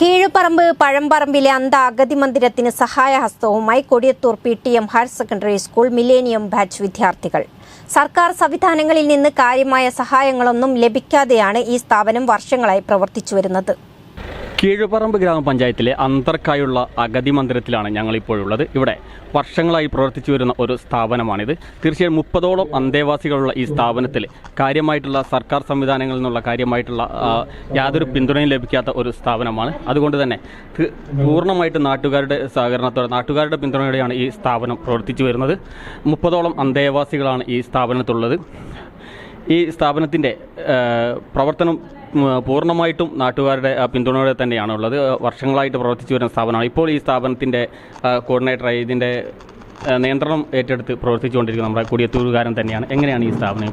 കീഴുപറമ്പ് പഴംപറമ്പിലെ അന്ത അഗതി മന്ദിരത്തിന് സഹായഹസ്തവുമായി Kodiyathur P T M higher secondary school millennium batch വിദ്യാർത്ഥികൾ. സർക്കാർ സംവിധാനങ്ങളിൽ നിന്ന് കാര്യമായ സഹായങ്ങളൊന്നും ലഭിക്കാതെയാണ് ഈ സ്ഥാപനം വർഷങ്ങളായി പ്രവർത്തിച്ചു വരുന്നത് കീഴുപറമ്പ് ഗ്രാമപഞ്ചായത്തിലെ അന്തർക്കായുള്ള അഗതി മന്ദിരത്തിലാണ് ഞങ്ങളിപ്പോഴുള്ളത്. ഇവിടെ വർഷങ്ങളായി പ്രവർത്തിച്ചു വരുന്ന ഒരു സ്ഥാപനമാണിത്. തീർച്ചയായും മുപ്പതോളം അന്തേവാസികളുള്ള ഈ സ്ഥാപനത്തിൽ കാര്യമായിട്ടുള്ള സർക്കാർ സംവിധാനങ്ങളിൽ നിന്നുള്ള കാര്യമായിട്ടുള്ള യാതൊരു പിന്തുണയും ലഭിക്കാത്ത ഒരു സ്ഥാപനമാണ്. അതുകൊണ്ട് തന്നെ പൂർണമായിട്ടും നാട്ടുകാരുടെ സഹകരണത്തോടെ നാട്ടുകാരുടെ പിന്തുണയോടെയാണ് ഈ സ്ഥാപനം പ്രവർത്തിച്ചു വരുന്നത്. മുപ്പതോളം അന്തേവാസികളാണ് ഈ സ്ഥാപനത്തുള്ളത് ഈ സ്ഥാപനത്തിന്റെ പ്രവർത്തനം പൂർണമായിട്ടും നാട്ടുകാരുടെ പിന്തുണയോടെ തന്നെയാണ് ഉള്ളത്. വർഷങ്ങളായിട്ട് പ്രവർത്തിച്ചു വരുന്ന സ്ഥാപനമാണ്. ഇപ്പോൾ ഈ സ്ഥാപനത്തിന്റെ കോർഡിനേറ്ററായി ഇതിന്റെ നിയന്ത്രണം ഏറ്റെടുത്ത് പ്രവർത്തിച്ചുകൊണ്ടിരിക്കുന്ന നമ്മുടെ കുടിയത്തൂരുകാരൻ തന്നെയാണ്. എങ്ങനെയാണ് ഈ സ്ഥാപനം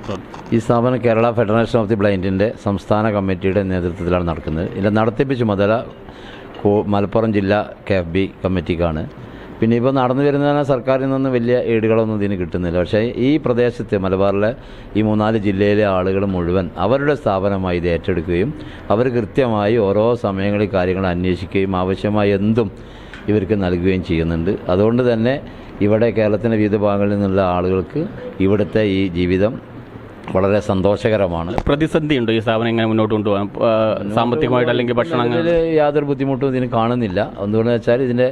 ഈ സ്ഥാപനം കേരള ഫെഡറേഷൻ ഓഫ് ദി ബ്ലൈൻഡിന്റെ സംസ്ഥാന കമ്മിറ്റിയുടെ നേതൃത്വത്തിലാണ് നടക്കുന്നത്. ഇതിന്റെ നടത്തിപ്പ് ചുമതല മലപ്പുറം ജില്ലാ കെ എഫ് ബി കമ്മിറ്റിക്കാണ്. പിന്നെ ഇപ്പോൾ നടന്നു വരുന്നതിന് സർക്കാരിൽ നിന്നും വലിയ ഏടുകളൊന്നും ഇതിന് കിട്ടുന്നില്ല. പക്ഷേ ഈ പ്രദേശത്തെ മലബാറിലെ ഈ മൂന്നാൽ ജില്ലയിലെ ആളുകൾ മുഴുവൻ അവരുടെ സ്ഥാപനമായി ഇത് ഏറ്റെടുക്കുകയും അവർ കൃത്യമായി ഓരോ സമയങ്ങളിൽ കാര്യങ്ങൾ അന്വേഷിക്കുകയും ആവശ്യമായ എന്തും ഇവർക്ക് നൽകുകയും ചെയ്യുന്നുണ്ട്. അതുകൊണ്ട് തന്നെ ഇവിടെ കേരളത്തിന്റെ വിവിധ ഭാഗങ്ങളിൽ നിന്നുള്ള ആളുകൾക്ക് ഇവിടുത്തെ ഈ ജീവിതം വളരെ സന്തോഷകരമാണ്. പ്രതിസന്ധി ഉണ്ടോ ഈ സ്ഥാപനം എങ്ങനെ മുന്നോട്ട് കൊണ്ടുപോകാൻ സാമ്പത്തികമായിട്ട് അല്ലെങ്കിൽ ഭക്ഷണം യാതൊരു ബുദ്ധിമുട്ടും ഇതിന് കാണുന്നില്ല. എന്തുകൊണ്ടെന്ന് വെച്ചാൽ ഇതിന്റെ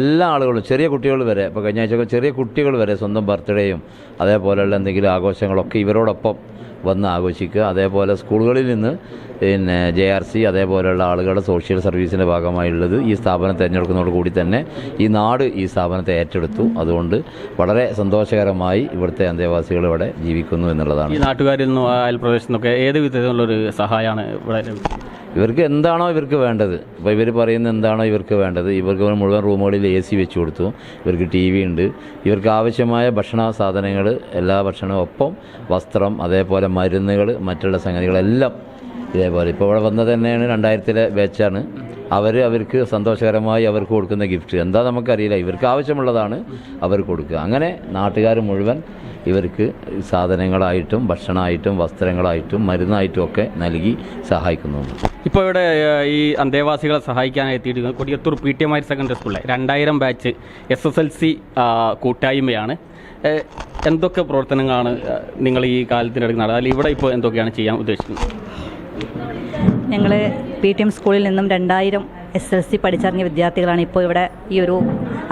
എല്ലാ ആളുകളും ചെറിയ കുട്ടികൾ വരെ ഇപ്പോൾ കഴിഞ്ഞ ആഴ്ച ചെറിയ കുട്ടികൾ വരെ സ്വന്തം ബർത്ത്ഡേയും അതേപോലെയുള്ള എന്തെങ്കിലും ആഘോഷങ്ങളൊക്കെ ഇവരോടൊപ്പം വന്ന് ആഘോഷിക്കുക അതേപോലെ സ്കൂളുകളിൽ നിന്ന് പിന്നെ ജെ ആർ സി അതേപോലെയുള്ള ആളുകളുടെ സോഷ്യൽ സർവീസിന്റെ ഭാഗമായുള്ളത് ഈ സ്ഥാപനം തിരഞ്ഞെടുക്കുന്നതോട് കൂടി തന്നെ ഈ നാട് ഈ സ്ഥാപനത്തെ ഏറ്റെടുത്തു അതുകൊണ്ട് വളരെ സന്തോഷകരമായി ഇവിടുത്തെ അന്തേവാസികൾ ഇവിടെ ജീവിക്കുന്നു എന്നുള്ളതാണ് ഈ നാട്ടുകാരിൽ നിന്നും അയൽപ്രദേശത്തുനിന്നൊക്കെ അയൽപ്രദേശത്തു നിന്നൊക്കെ ഏത് വിധത്തിലുള്ളൊരു സഹായമാണ് ഇവിടെ? ഇവർക്ക് എന്താണോ ഇവർക്ക് വേണ്ടത്. അപ്പോൾ ഇവർ പറയുന്ന എന്താണോ ഇവർക്ക് വേണ്ടത്. ഇവർക്ക് മുഴുവൻ റൂമുകളിൽ എ സി വെച്ച് കൊടുത്തു. ഇവർക്ക് ടി വി ഉണ്ട്. ഇവർക്ക് ആവശ്യമായ ഭക്ഷണ സാധനങ്ങൾ എല്ലാ ഭക്ഷണവും ഒപ്പം വസ്ത്രം അതേപോലെ മരുന്നുകൾ മറ്റുള്ള സംഗതികളെല്ലാം ഇതേപോലെ. ഇപ്പോൾ ഇവിടെ വന്നത് തന്നെയാണ് രണ്ടായിരത്തിലെ ബാച്ചാണ് അവർ അവർക്ക് സന്തോഷകരമായി അവർക്ക് കൊടുക്കുന്ന ഗിഫ്റ്റ് എന്താ നമുക്കറിയില്ല. ഇവർക്ക് ആവശ്യമുള്ളതാണ് അവർ കൊടുക്കുക. അങ്ങനെ നാട്ടുകാർ മുഴുവൻ ഇവർക്ക് സാധനങ്ങളായിട്ടും ഭക്ഷണമായിട്ടും വസ്ത്രങ്ങളായിട്ടും മരുന്നായിട്ടും ഒക്കെ നൽകി സഹായിക്കുന്നുണ്ട് ഇപ്പോൾ ഇവിടെ ഈ അന്തേവാസികളെ സഹായിക്കാനായി എത്തിയിരിക്കുന്നത് Kodiyathur P T M higher secondary സ്കൂളിലെ. രണ്ടായിരം batch S S L C കൂട്ടായ്മയാണ്. എന്തൊക്കെ പ്രവർത്തനങ്ങളാണ് നിങ്ങൾ ഈ കാലത്തിനിടയ്ക്ക് നടന്നത് അല്ലെങ്കിൽ ഇവിടെ ഇപ്പോൾ എന്തൊക്കെയാണ് ചെയ്യാൻ ഉദ്ദേശിക്കുന്നത്? ഞങ്ങൾ പി ടി എം സ്കൂളിൽ നിന്നും രണ്ടായിരം എസ് എൽ സി പഠിച്ചിറങ്ങിയ വിദ്യാർത്ഥികളാണ് ഇപ്പോൾ ഇവിടെ ഈ ഒരു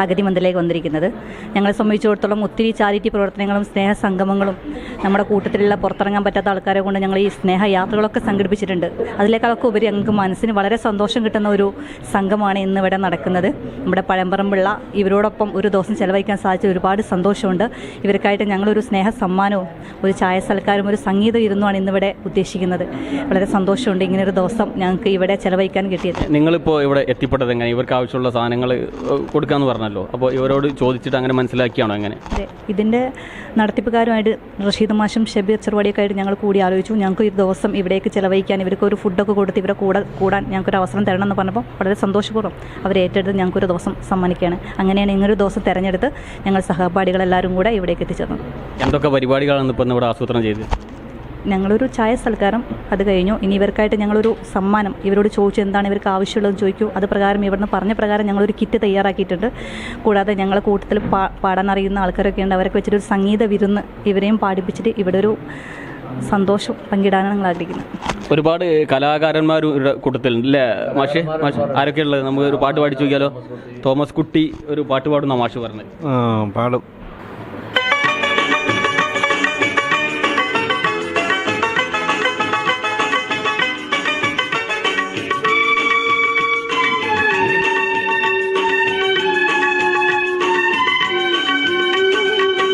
അഗതി മന്ദിലേക്ക് വന്നിരിക്കുന്നത്. ഞങ്ങളെ സംബന്ധിച്ചിടത്തോളം ഒത്തിരി ചാരിറ്റി പ്രവർത്തനങ്ങളും സ്നേഹ സംഗമങ്ങളും നമ്മുടെ കൂട്ടത്തിലുള്ള പുറത്തിറങ്ങാൻ പറ്റാത്ത ആൾക്കാരെ കൊണ്ട് ഞങ്ങൾ ഈ സ്നേഹ യാത്രകളൊക്കെ സംഘടിപ്പിച്ചിട്ടുണ്ട്. അതിലേക്കാളൊക്കെ ഉപരി ഞങ്ങൾക്ക് മനസ്സിന് വളരെ സന്തോഷം കിട്ടുന്ന ഒരു സംഘമാണ് ഇന്ന് ഇവിടെ നടക്കുന്നത്. നമ്മുടെ പഴമ്പറമ്പുള്ള ഇവരോടൊപ്പം ഒരു ദിവസം ചെലവഴിക്കാൻ സാധിച്ച ഒരുപാട് സന്തോഷമുണ്ട്. ഇവർക്കായിട്ട് ഞങ്ങളൊരു സ്നേഹ സമ്മാനവും ഒരു ചായ സൽക്കാരും ഒരു സംഗീത വിരുന്നുമാണ് ഇന്നിവിടെ ഉദ്ദേശിക്കുന്നത്. വളരെ സന്തോഷമുണ്ട് ഇങ്ങനൊരു ദിവസം ഞങ്ങൾക്ക് ഇവിടെ ചെലവഴിക്കാൻ കിട്ടിയത്. നിങ്ങളിപ്പോൾ ഇവിടെ എത്തിപ്പെട്ടത് എങ്ങനെ? ഇവർക്ക് ആവശ്യമുള്ള സാധനങ്ങൾ കൊടുക്കാമെന്ന് പറഞ്ഞല്ലോ. അപ്പോൾ ഇവരോട് ചോദിച്ചിട്ട് അങ്ങനെ മനസ്സിലാക്കിയാണോ എങ്ങനെ? അതെ. ഇതിന്റെ നടത്തിപ്പുകാരുമായിട്ട് റഷീദ് മാഷും ഷബീർ ചെറുവാടിയൊക്കെ ആയിട്ട് ഞങ്ങൾ കൂടി ആലോചിച്ചു. ഞങ്ങൾക്ക് ഒരു ദിവസം ഇവിടേക്ക് ചിലവഴിക്കാൻ ഇവർക്ക് ഒരു ഫുഡൊക്കെ കൊടുത്ത് ഇവരെ കൂടെ കൂടാൻ ഞങ്ങൾക്കൊരു അവസരം തരണം എന്ന് പറഞ്ഞപ്പോൾ വളരെ സന്തോഷപൂർവം അവർ ഏറ്റെടുത്ത് ഞങ്ങൾക്കൊരു ദിവസം സമ്മാനിക്കുകയാണ്. അങ്ങനെയാണ് ഇങ്ങനൊരു ദിവസം തിരഞ്ഞെടുത്ത് ഞങ്ങൾ സഹപാഠികളെല്ലാവരും കൂടെ ഇവിടേക്ക് എത്തിച്ചേർന്നത്. എന്തൊക്കെ പരിപാടികളാണ് ഇപ്പോൾ ഇവിടെ ആസൂത്രണം ചെയ്തത്? ഞങ്ങളൊരു ചായ സൽക്കാരം അത് കഴിഞ്ഞു. ഇനി ഇവർക്കായിട്ട് ഞങ്ങളൊരു സമ്മാനം ഇവരോട് ചോദിച്ചു എന്താണ് ഇവർക്ക് ആവശ്യമുള്ളതെന്ന് ചോദിക്കൂ. അത് പ്രകാരം ഇവിടുന്ന് പറഞ്ഞ പ്രകാരം ഞങ്ങളൊരു കിറ്റ് തയ്യാറാക്കിയിട്ടുണ്ട്. കൂടാതെ ഞങ്ങളെ കൂട്ടത്തിൽ പാ പാടാൻ അറിയുന്ന ആൾക്കാരൊക്കെ ഉണ്ട്. അവരൊക്കെ വെച്ചിട്ട് ഒരു സംഗീത വിരുന്ന് ഇവരെയും പാടിപ്പിച്ചിട്ട് ഇവിടെ ഒരു സന്തോഷം പങ്കിടാനാണ് ഞങ്ങൾ ആഗ്രഹിക്കുന്നത്. ഒരുപാട് കലാകാരന്മാരും ഇവരുടെ കൂട്ടത്തിലുണ്ട് അല്ലേ? മാഷെ മാഷ് ആരൊക്കെയുള്ളത് നമുക്ക് ഒരു പാട്ട് പാടിച്ചു നോക്കിയാലോ? തോമസ് കുട്ടി ഒരു പാട്ട് പാടുന്ന മാഷ് പറഞ്ഞത് ആ പാടും.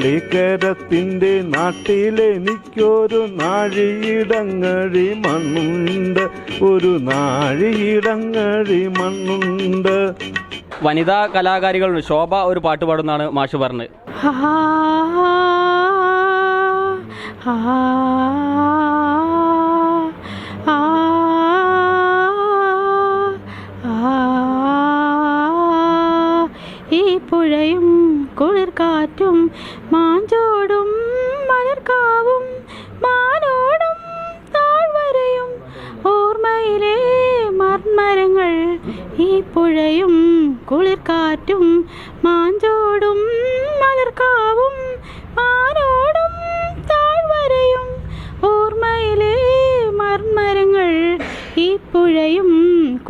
നാളികേരത്തിന്റെ നാട്ടിലെനിക്കൊരു നാഴിയിടങ്ങഴി മണ്ണുണ്ട്. ഒരു നാഴിയിടങ്ങഴി മണ്ണുണ്ട്. വനിതാ കലാകാരികളുണ്ട് ശോഭ ഒരു പാട്ട് പാടുന്നാണ് മാഷ് പറഞ്ഞത്. ഹാ ഹാ ആ മാഞ്ചോടും മലർക്കാവും മാനോടും താഴ്വരയും. ഓർമ്മയിലെ മർമരങ്ങൾ ഈ പുഴയും കുളിർക്കാറ്റും മാഞ്ചോടും മലർക്കാവും മാനോടും താഴ്വരയും. ഓർമ്മയിലെ മർമരങ്ങൾ ഈ പുഴയും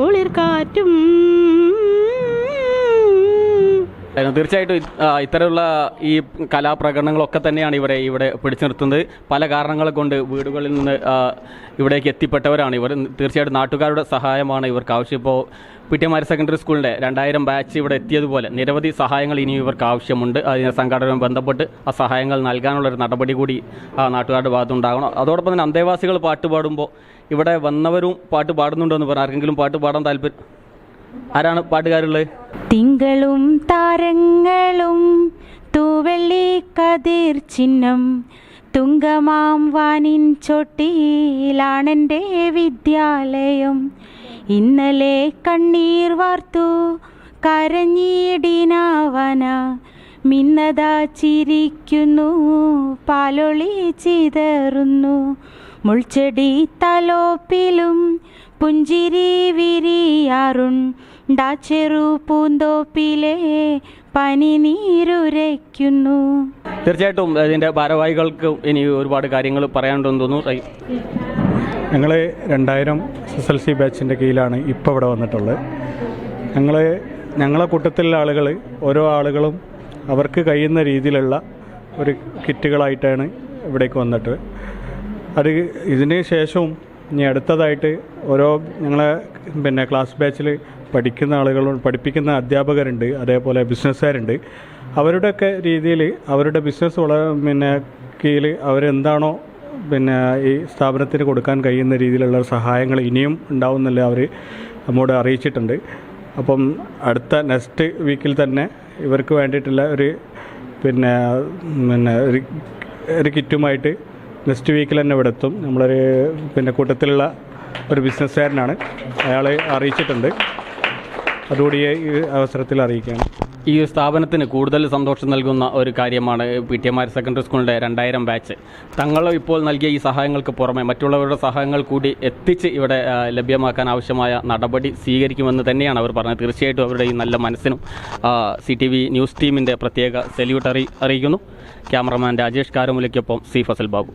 കുളിർക്കാറ്റും തീർച്ചയായിട്ടും ഇത്തരമുള്ള ഈ കലാപ്രകടനങ്ങളൊക്കെ തന്നെയാണ് ഇവരെ ഇവിടെ പിടിച്ചു നിർത്തുന്നത് പല കാരണങ്ങൾ കൊണ്ട് വീടുകളിൽ നിന്ന് ഇവിടേക്ക് എത്തിപ്പെട്ടവരാണ് ഇവർ. തീർച്ചയായിട്ടും നാട്ടുകാരുടെ സഹായമാണ് ഇവർക്ക് ആവശ്യം. ഇപ്പോൾ പി ടി മാരി സെക്കൻഡറി സ്കൂളിന്റെ രണ്ടായിരം ബാച്ച് ഇവിടെ എത്തിയതുപോലെ നിരവധി സഹായങ്ങൾ ഇനിയും ഇവർക്ക് ആവശ്യമുണ്ട്. അതിനെ സംഘടന ബന്ധപ്പെട്ട് ആ സഹായങ്ങൾ നൽകാനുള്ളൊരു നടപടി കൂടി നാട്ടുകാരുടെ ഭാഗത്തുണ്ടാകണം. അതോടൊപ്പം തന്നെ അന്തേവാസികൾ പാട്ട് പാടുമ്പോൾ ഇവിടെ വന്നവരും പാട്ട് പാടുന്നുണ്ടോ എന്ന് പറഞ്ഞാൽ ആർക്കെങ്കിലും പാട്ട് പാടാൻ താല്പര്യം ആരാണ് പാട്ടുകാരുള്ളത്? തിങ്കളും താരങ്ങളും തൂവെള്ളി കതിർ ചിഹ്നം തുങ്കമാം വാനിൻ ചോട്ടിയിലാണെന്റെ വിദ്യാലയം. ഇന്നലെ കണ്ണീർ വാർത്തു കരഞ്ഞിടിനാവന മിന്നത ചിരിക്കുന്നു പാലൊളി ചിതറുന്നു. മുൾച്ചെടി തലോപ്പിലും പുഞ്ചിരി വിരിയാറുണ്ടാ ചെറു പൂന്തോപ്പിലെ പനി നീരുരയ്ക്കുന്നു തീർച്ചയായിട്ടും ഇതിന്റെ ഭാരവാഹികൾക്ക് ഇനി ഒരുപാട് കാര്യങ്ങൾ പറയാനുണ്ടെന്ന് തോന്നുന്നു. ഞങ്ങൾ രണ്ടായിരം എസ് എൽ സി ബാച്ചിന്റെ കീഴിലാണ് ഇപ്പോൾ ഇവിടെ വന്നിട്ടുള്ളത്. ഞങ്ങൾ ഞങ്ങളെ കൂട്ടത്തിലുള്ള ആളുകൾ ഓരോ ആളുകളും അവർക്ക് കഴിയുന്ന രീതിയിലുള്ള ഒരു കിറ്റുകളായിട്ടാണ് ഇവിടേക്ക് വന്നിട്ട് അത് ഇതിന് ശേഷവും ഇനി അടുത്തതായിട്ട് ഓരോ ഞങ്ങളെ പിന്നെ ക്ലാസ് ബാച്ചിൽ പഠിക്കുന്ന ആളുകളും പഠിപ്പിക്കുന്ന അധ്യാപകരുണ്ട് അതേപോലെ ബിസിനസ്സുകാരുണ്ട് അവരുടെയൊക്കെ രീതിയിൽ അവരുടെ ബിസിനസ് പിന്നെ കീഴിൽ അവരെന്താണോ പിന്നെ ഈ സ്ഥാപനത്തിന് കൊടുക്കാൻ കഴിയുന്ന രീതിയിലുള്ള സഹായങ്ങൾ ഇനിയും ഉണ്ടാവുന്നില്ല അവർ നമ്മോട് അറിയിച്ചിട്ടുണ്ട്. അപ്പം അടുത്ത നെക്സ്റ്റ് വീക്കിൽ തന്നെ ഇവർക്ക് വേണ്ടിയിട്ടുള്ള ഒരു പിന്നെ പിന്നെ ഒരു കിറ്റുമായിട്ട് നെക്സ്റ്റ് വീക്കിൽ തന്നെ ഇവിടെ എത്തും. നമ്മളൊരു പിന്നെ കൂട്ടത്തിലുള്ള ഒരു ബിസിനസ്സുകാരനാണ് അയാൾ അറിയിച്ചിട്ടുണ്ട്. അതുകൂടി ഈ അവസരത്തിൽ അറിയിക്കുകയാണ്. ഈ സ്ഥാപനത്തിന് കൂടുതൽ സന്തോഷം നൽകുന്ന ഒരു കാര്യമാണ് P T M higher secondary സ്കൂളിന്റെ രണ്ടായിരം ബാച്ച്. തങ്ങൾ ഇപ്പോൾ നൽകിയ ഈ സഹായങ്ങൾക്ക് പുറമെ മറ്റുള്ളവരുടെ സഹായങ്ങൾ കൂടി എത്തിച്ച് ഇവിടെ ലഭ്യമാക്കാൻ ആവശ്യമായ നടപടി സ്വീകരിക്കുമെന്ന് തന്നെയാണ് അവർ പറഞ്ഞത്. തീർച്ചയായിട്ടും അവരുടെ ഈ നല്ല മനസ്സിനും സി ടി വി ന്യൂസ് ടീമിന്റെ പ്രത്യേക സല്യൂട്ട് അറി അറിയിക്കുന്നു. ക്യാമറമാൻ രാജേഷ് കാരമുലയ്ക്കൊപ്പം സി ഫസൽ ബാബു.